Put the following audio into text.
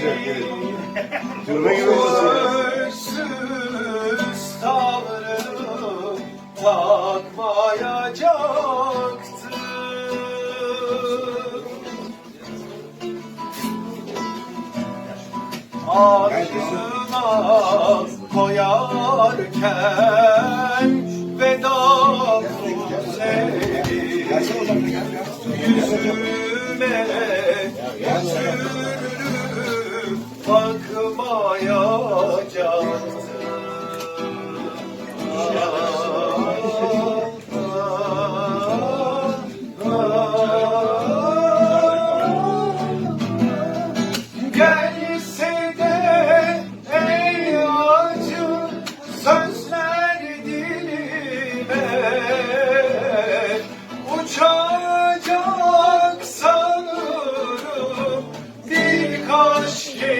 Arkadaşlar gelin. Türbe gibi Sözsüz tavrım takmayacaktı. Ardına koyarken veda kuzeni yüzüme yüzüme bakmayacağım Gelse de acı sözler dilime. Uçacak sanırım birkaç kelime